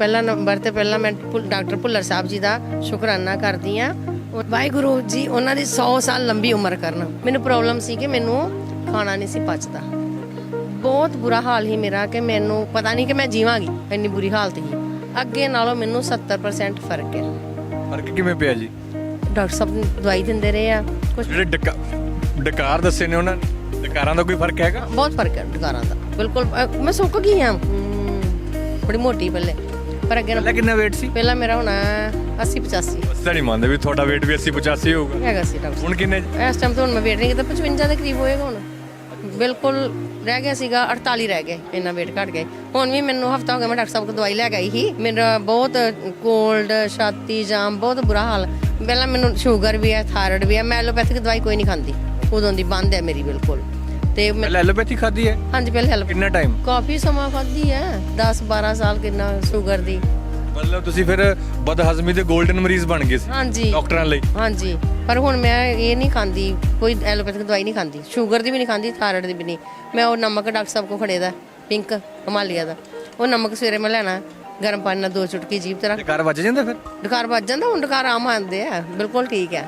ਪਹਿਲਾ ਨੰਬਰ ਤੇ ਪਹਿਲਾਂ ਮੈਂ ਡਾਕਟਰ ਭੁੱਲਰ ਸਾਹਿਬ ਜੀ ਦਾ ਸ਼ੁਕਰਾਨਾ ਕਰਦੀ ਆ ਵਾਹਿਗੁਰੂ ਜੀ ਉਹਨਾਂ ਦੀ 100 ਸਾਲ ਲੰਬੀ ਉਮਰ ਕਰਨ। ਮੈਨੂੰ ਪ੍ਰੋਬਲਮ ਸੀ ਕਿ ਮੈਨੂੰ ਖਾਣਾ ਨਹੀਂ ਸੀ ਪਚਦਾ। ਬਹੁਤ ਬੁਰਾ ਹਾਲ ਹੀ ਮੇਰਾ ਕਿ ਮੈਨੂੰ ਪਤਾ ਨਹੀਂ ਕਿ ਮੈਂ ਜੀਵਾਂਗੀ ਇੰਨੀ ਬੁਰੀ ਹਾਲਤ ਸੀ। ਅੱਗੇ ਨਾਲੋਂ ਮੈਨੂੰ 70% ਫ਼ਰਕ ਹੈ। ਫ਼ਰਕ ਕਿਵੇਂ ਪਿਆ ਜੀ? ਡਾਕਟਰ ਸਾਹਿਬ ਦਵਾਈ ਦਿੰਦੇ ਰਹੇ ਆ। ਕੁਝ ਜਿਹੜੇ ਡਕਾ ਡਕਾਰ ਦੱਸੇ ਨੇ ਉਹਨਾਂ ਨੇ ਡਕਾਰਾਂ ਦਾ ਕੋਈ ਫ਼ਰਕ ਹੈਗਾ? ਬਹੁਤ ਫ਼ਰਕ ਹੈ ਡਕਾਰਾਂ ਦਾ। ਬਿਲਕੁਲ ਮੈਂ ਸੁੱਕ ਗਈ ਆ ਬੜੀ ਮੋਟੀ ਪਹਿਲੇ ਪਰ ਅੱਗੇ ਪਹਿਲਾਂ ਕਿੰਨਾ weight ਸੀ? ਪਹਿਲਾਂ ਮੇਰਾ ਹੋਣਾ 80 85 ਅਸਾਂ ਨਹੀਂ ਮੰਨਦੇ ਵੀ ਤੁਹਾਡਾ weight ਵੀ 80 85 ਹੋਊਗਾ। ਹੈਗਾ ਸੀ ਡਾਕਟਰ ਹੁਣ ਕਿੰਨੇ? ਇਸ ਟਾਈਮ ਤਾਂ ਹੁਣ ਮੈਂ ਵੇਟ ਨਹੀਂ ਕੀਤਾ 55 ਦੇ ਕਰੀਬ ਹੋਏਗਾ ਹੁਣ। ਬਿਲਕੁਲ ਰਹਿ ਗਿਆ ਸੀਗਾ 48 ਰਹਿ ਗਏ ਇੰਨਾ ਵੇਟ ਘਟ ਗਏ ਹੁਣ ਵੀ ਮੈਨੂੰ ਹਫਤਾ ਹੋ ਗਿਆ ਮੈਂ ਡਾਕਟਰ ਸਾਹਿਬ ਕੋਲ ਦਵਾਈ ਲੈ ਕੇ ਆਈ ਸੀ। ਮੇਰਾ ਬਹੁਤ ਕੋਲਡ ਛਾਤੀ ਜਾਮ ਬਹੁਤ ਬੁਰਾ ਹਾਲ। ਪਹਿਲਾਂ ਮੈਨੂੰ ਸ਼ੂਗਰ ਵੀ ਹੈ ਥਾਇਰਾਇਡ ਵੀ ਹੈ ਮੈਂ ਐਲੋਪੈਥਿਕ ਦਵਾਈ ਕੋਈ ਨਹੀਂ ਖਾਂਦੀ। ਉਦੋਂ ਦੀ ਬੰਦ ਹੈ ਮੇਰੀ ਬਿਲਕੁਲ। ਤੇ ਮੈਂ ਪਹਿਲਾਂ ਐਲੋਪੈਥੀ ਖਾਦੀ ਹੈ? ਹਾਂਜੀ ਪਹਿਲੇ ਹੈਲਪ ਕਿੰਨਾ ਟਾਈਮ ਕਾਫੀ ਸਮਾਂ ਖਾਧੀ ਹੈ। 10 12 ਸਾਲ ਕਿੰਨਾ ਸ਼ੂਗਰ ਦੀ। ਮਤਲਬ ਤੁਸੀਂ ਫਿਰ ਬਦਹਜ਼ਮੀ ਦੇ 골ਡਨ ਮਰੀਜ਼ ਬਣ ਗਏ ਸੀ ਹਾਂਜੀ। ਡਾਕਟਰਾਂ ਲਈ। ਹਾਂਜੀ। ਪਰ ਹੁਣ ਮੈਂ ਇਹ ਨਹੀਂ ਖਾਂਦੀ ਕੋਈ ਐਲੋਪੈਥਿਕ ਦਵਾਈ ਨਹੀਂ ਖਾਂਦੀ। ਸ਼ੂਗਰ ਦੀ ਵੀ ਨਹੀਂ ਖਾਂਦੀ ਥਾਇਰਾਇਡ ਦੀ ਵੀ ਨਹੀਂ। ਮੈਂ ਉਹ ਨਮਕ ਡਾਕਟਰ ਸਾਹਿਬ ਕੋ ਖੜੇ ਦਾ ਪਿੰਕ ਹਿਮਾਲਿਆ ਦਾ। ਉਹ ਨਮਕ ਸਵੇਰੇ ਮੈਂ ਲੈਣਾ ਗਰਮ ਪਾਣੀ ਨਾਲ ਦੋ ਚੁਟਕੀ ਜੀਭ ਤੇ ਰੱਖ ਤੇ ਘਰ ਵੱਜ ਜਾਂਦਾ ਫਿਰ? ਡਕਾਰ ਵੱਜ ਜਾਂਦਾ ਹੁਣ ਡਕਾਰ ਆਮ ਆਉਂਦੇ ਆ। ਬਿਲਕੁਲ ਠੀਕ ਹੈ।